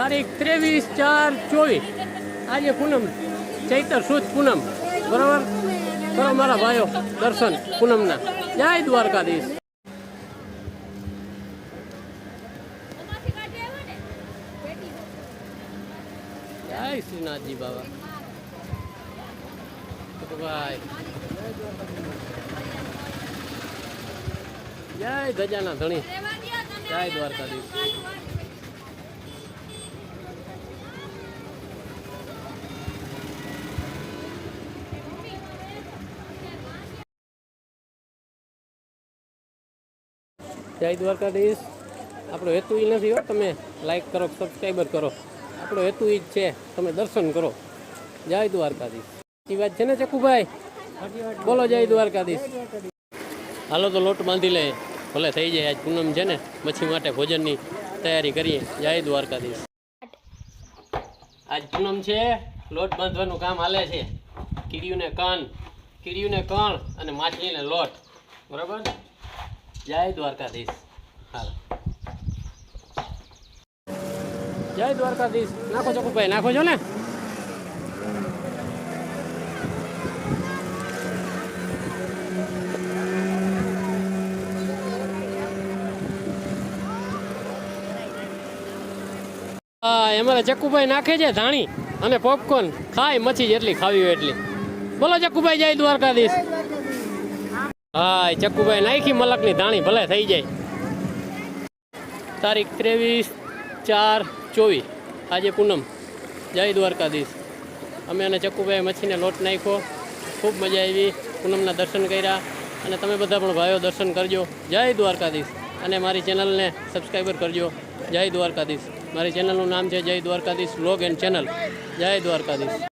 તારીખ ત્રેવીસ ચાર ચોવીસ. આજે પૂનમ, ચૈતર સુદ પૂનમ. બરાબર? કરો મારા ભાઈઓ, દર્શન પૂનમના. જય દ્વારકાધીશ. જય શ્રીનાથજી બાબા. ભાઈ. જય ગજાના ધણી. જય દ્વારકાધીશ. જય દ્વારકાધીશ. આપણો હેતુ એ નથી હો, તમે લાઈક કરો સબસ્ક્રાઈબર કરો. આપણો હેતુ એ જ છે, તમે દર્શન કરો. જય દ્વારકાધીશ. એ વાત છે ને ચકુભાઈ? બોલો જય દ્વારકાધીશ. હાલો તો લોટ બાંધી લે. ભલે થઈ જાય, આજ પૂનમ છે ને મચ્છી માટે ભોજનની તૈયારી કરીએ. જય દ્વારકાધીશ. આજ પૂનમ છે, લોટ બાંધવાનું કામ હાલે છે. કીડીયુંને કાન કીડીયુંને કણ અને માછલીને લોટ. બરાબર? જય દ્વારકાધીશ. હાલ. જય દ્વારકાધીશ. નાખો ચકુભાઈ નાખો છો ને? એમાં ચક્કુભાઈ નાખે છે ધાણી અને પોપકોર્ન ખાય મચ્છી જેટલી, ખાવી હોય એટલી. બોલો ચક્કુભાઈ, જય દ્વારકાધીશ. હા ચક્કુભાઈ નાખી મલકની ધાણી, ભલે થઈ જાય. તારીખ ત્રેવીસ ચાર ચોવીસ, આજે પૂનમ, જય દ્વારકાધીશ. અમે અને ચક્કુભાઈ મચ્છીને લોટ નાખ્યો, ખૂબ મજા આવી, પૂનમના દર્શન કર્યા, અને તમે બધા પણ ભાઈઓ દર્શન કરજો. જય દ્વારકાધીશ. અને મારી ચેનલને સબસ્ક્રાઈબર કરજો. જય દ્વારકાધીશ. મારી ચેનલનું નામ છે જય દ્વારકાધીશ વ્લોગ એન્ડ ચેનલ. જય દ્વારકાધીશ.